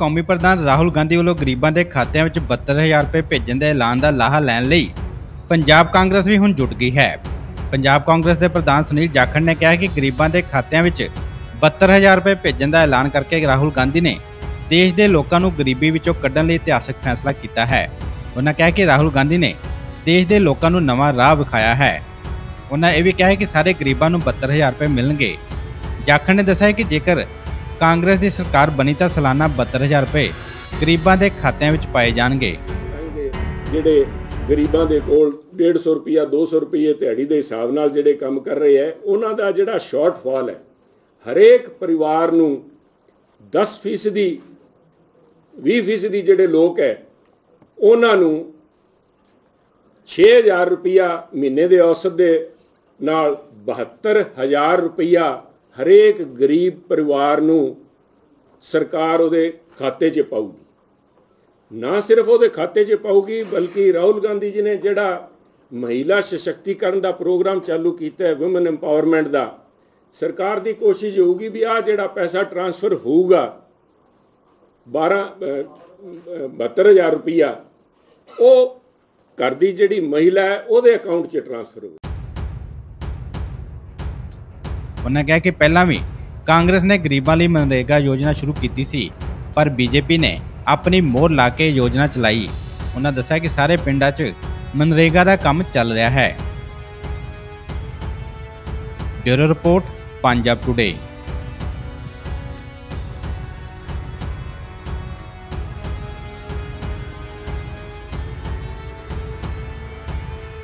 ਕੌਮੀ ਪ੍ਰਧਾਨ ਰਾਹੁਲ ਗਾਂਧੀ ਵੱਲੋਂ ਗਰੀਬਾਂ ਦੇ ਖਾਤਿਆਂ ਵਿੱਚ 72000 ਰੁਪਏ ਭੇਜਣ ਦੇ ਐਲਾਨ ਦਾ ਲਾਹਾ ਲੈਣ ਲਈ ਪੰਜਾਬ ਕਾਂਗਰਸ ਵੀ ਹੁਣ ਜੁਟ ਗਈ ਹੈ। ਪੰਜਾਬ ਕਾਂਗਰਸ ਦੇ ਪ੍ਰਧਾਨ ਸੁਨੀਲ ਜਾਖੜ ਨੇ ਕਿਹਾ ਕਿ ਗਰੀਬਾਂ ਦੇ ਖਾਤਿਆਂ ਵਿੱਚ 72000 ਰੁਪਏ ਭੇਜਣ ਦਾ ਐਲਾਨ ਕਰਕੇ ਰਾਹੁਲ ਗਾਂਧੀ ਨੇ ਦੇਸ਼ ਦੇ ਲੋਕਾਂ ਨੂੰ ਗਰੀਬੀ ਵਿੱਚੋਂ ਕੱਢਣ ਲਈ ਇਤਿਹਾਸਕ ਫੈਸਲਾ ਕੀਤਾ ਹੈ। ਉਹਨਾਂ ਕਿਹਾ ਕਿ ਰਾਹੁਲ ਗਾਂਧੀ ਨੇ ਦੇਸ਼ ਦੇ ਲੋਕਾਂ ਨੂੰ ਨਵਾਂ ਰਾਹ ਵਿਖਾਇਆ ਹੈ। ਉਹਨਾਂ ਇਹ ਵੀ ਕਿਹਾ ਕਿ ਸਾਰੇ ਗਰੀਬਾਂ ਨੂੰ 72000 ਰੁਪਏ ਮਿਲਣਗੇ। ਜਾਖੜ ਨੇ ਦੱਸਿਆ ਕਿ ਜੇਕਰ ਕਾਂਗਰਸ ਦੀ ਸਰਕਾਰ ਬਣੀ ਤਾਂ ਸਾਲਾਨਾ 72000 ਰੁਪਏ ਗਰੀਬਾਂ ਦੇ ਖਾਤਿਆਂ ਵਿੱਚ ਪਾਏ ਜਾਣਗੇ। ਜਿਹੜੇ ਗਰੀਬਾਂ ਦੇ ਕੋਲ 150 ਰੁਪਿਆ 200 ਰੁਪਏ ਦਿਹਾੜੀ ਦੇ ਹਿਸਾਬ ਨਾਲ ਜਿਹੜੇ ਕੰਮ ਕਰ ਰਹੇ ਹੈ, ਉਹਨਾਂ ਦਾ ਜਿਹੜਾ ਸ਼ਾਰਟਫਾਲ ਹੈ, ਹਰੇਕ ਪਰਿਵਾਰ ਨੂੰ 10 ਫੀਸਦੀ 20 ਫੀਸਦੀ ਜਿਹੜੇ ਲੋਕ ਹੈ, ਉਹਨਾਂ ਨੂੰ 6000 ਰੁਪਿਆ ਮਹੀਨੇ ਦੇ ਔਸਤ ਦੇ ਨਾਲ 72000 ਰੁਪਿਆ ਹਰੇਕ ਗਰੀਬ ਪਰਿਵਾਰ ਨੂੰ ਸਰਕਾਰ ਉਹਦੇ ਖਾਤੇ 'ਚ ਪਾਊਗੀ। ਨਾ ਸਿਰਫ ਉਹਦੇ ਖਾਤੇ 'ਚ ਪਾਊਗੀ, ਬਲਕਿ ਰਾਹੁਲ ਗਾਂਧੀ ਜੀ ਨੇ ਜਿਹੜਾ ਮਹਿਲਾ ਸਸ਼ਕਤੀਕਰਨ ਦਾ ਪ੍ਰੋਗਰਾਮ ਚਾਲੂ ਕੀਤਾ ਹੈ ਔਮਨ ਐਮਪਾਵਰਮੈਂਟ ਦਾ, ਸਰਕਾਰ ਦੀ ਕੋਸ਼ਿਸ਼ ਹੋਊਗੀ ਵੀ ਆ ਜਿਹੜਾ ਪੈਸਾ ਟਰਾਂਸਫਰ ਹੋਊਗਾ 12 72000 ਰੁਪਈਆ, ਉਹ ਘਰ ਦੀ ਜਿਹੜੀ ਮਹਿਲਾ ਹੈ, ਉਹਦੇ ਅਕਾਊਂਟ 'ਚ ਟਰਾਂਸਫਰ ਹੋਵੇ ਉਹਨਾਂ ਕਿਹਾ ਕਿ ਪਹਿਲਾਂ ਵੀ ਕਾਂਗਰਸ ਨੇ ਗਰੀਬਾਂ ਲਈ ਮਨਰੇਗਾ ਯੋਜਨਾ ਸ਼ੁਰੂ ਕੀਤੀ ਸੀ, ਪਰ ਬੀਜੇਪੀ ਨੇ ਆਪਣੀ ਮੋਹਰ ਲਾ ਕੇ ਯੋਜਨਾ ਚਲਾਈ। ਉਹਨਾਂ ਦੱਸਿਆ ਕਿ ਸਾਰੇ ਪਿੰਡਾਂ 'ਚ ਮਨਰੇਗਾ ਦਾ ਕੰਮ ਚੱਲ ਰਿਹਾ ਹੈ। Bureau report, Punjab today